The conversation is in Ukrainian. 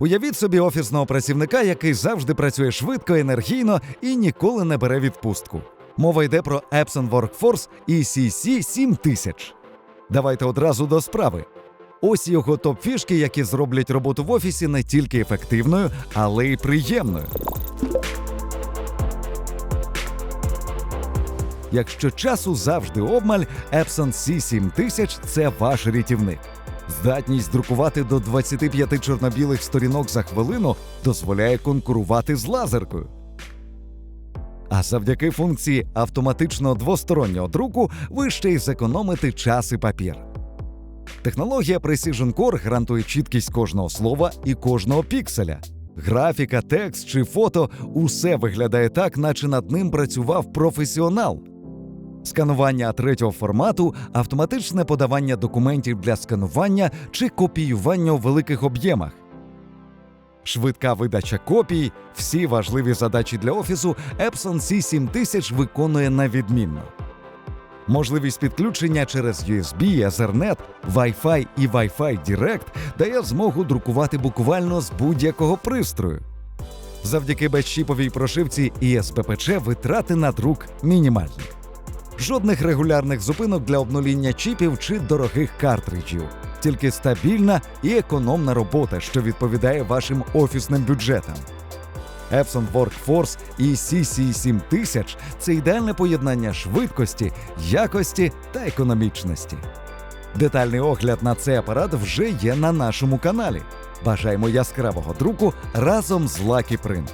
Уявіть собі офісного працівника, який завжди працює швидко, енергійно і ніколи не бере відпустку. Мова йде про Epson Workforce ECC 7000. Давайте одразу до справи. Ось його топ-фішки, які зроблять роботу в офісі не тільки ефективною, але й приємною. Якщо часу завжди обмаль, Epson C7000 – це ваш рятівник. Здатність друкувати до 25 чорно-білих сторінок за хвилину дозволяє конкурувати з лазеркою. А завдяки функції автоматичного двостороннього друку ви ще й зекономите час і папір. Технологія Precision Core гарантує чіткість кожного слова і кожного пікселя. Графіка, текст чи фото усе виглядає так, наче над ним працював професіонал. Сканування третього формату, автоматичне подавання документів для сканування чи копіювання у великих об'ємах. Швидка видача копій, всі важливі задачі для офісу Epson C7000 виконує на відмінно. Можливість підключення через USB, Ethernet, Wi-Fi і Wi-Fi Direct дає змогу друкувати буквально з будь-якого пристрою. Завдяки безчіповій прошивці і СППЧ витрати на друк мінімальні. Жодних регулярних зупинок для обнуління чіпів чи дорогих картриджів, тільки стабільна і економна робота, що відповідає вашим офісним бюджетам. Epson Workforce і CC7000 – це ідеальне поєднання швидкості, якості та економічності. Детальний огляд на цей апарат вже є на нашому каналі. Бажаємо яскравого друку разом з Lucky Print.